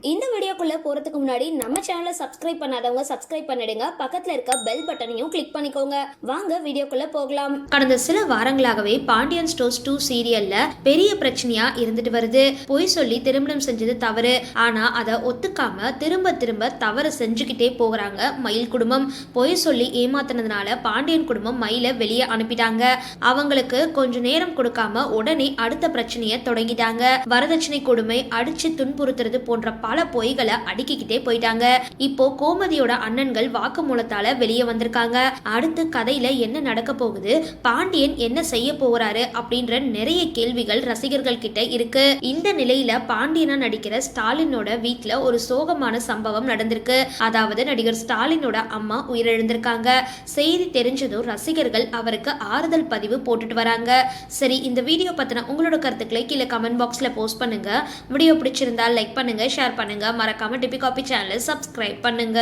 இந்த வீடியோக்குள்ளே போறதுக்கு முன்னாடி நம்ம சேனலை சப்ஸ்கிரைப் பண்ணாதவங்க சப்ஸ்கிரைப் பண்ணிடுங்க. பக்கத்தில் இருக்க பெல் பட்டனையும் கிளிக் பண்ணிக்கோங்க. வாங்க வீடியோக்குள்ளே போகலாம். கடந்த சில வாரங்களாகவே பாண்டியன் ஸ்டோர்ஸ் டூ சீரியல்ல பெரிய பிரச்சனையா இருந்துட்டு வருது. பொய் சொல்லி திருமணம் செஞ்சது தவறு. ஆனா அதை ஒத்துக்காம திரும்ப திரும்ப தவறு செஞ்சுக்கிட்டே போகிறாங்க மயில் குடும்பம். பொய் சொல்லி ஏமாத்தினதுனால பாண்டியன் குடும்பம் மயிலை வெளியே அனுப்பிட்டாங்க. அவங்களுக்கு கொஞ்ச நேரம் கொடுக்காம உடனே அடுத்த பிரச்சனையை தொடங்கிட்டாங்க. வரதட்சணை கொடுமை அடிச்சு துன்புறுத்துறது போன்ற பல பொய்களை அடுக்கிக்கிட்டே போயிட்டாங்க. இப்போ கோமதியோட அண்ணன்கள் வாக்குமூலத்தால வெளியே வந்திருக்காங்க. அடுத்து கதையில என்ன நடக்க போகுது? பாண்டியன் என்ன செய்ய போகிறாரு அப்படின்ற நிறைய கேள்விகள் ரசிகர்கள் கிட்ட இருக்கு. இந்த நிலையில பாண்டியனா நடிக்கிற ஸ்டாலினோட வீட்ல ஒரு சோகமான சம்பவம் நடந்திருக்கு. அதாவது நடிகர் ஸ்டாலினோட அம்மா உயிரிழந்திருக்காங்க. செய்தி தெரிஞ்சதும் ரசிகர்கள் அவருக்கு ஆறுதல் பதிவு போட்டுட்டு வராங்க. சரி இந்த வீடியோ பத்தின உங்களோட கருத்துக்களை கீழே கமெண்ட் பாக்ஸ்ல போஸ்ட் பண்ணுங்க. வீடியோ பிடிச்சிருந்தா லைக் பண்ணுங்க ஷேர் பண்ணுங்க. மறக்காம டிபி காபி சேனலை சப்ஸ்கிரைப் பண்ணுங்க.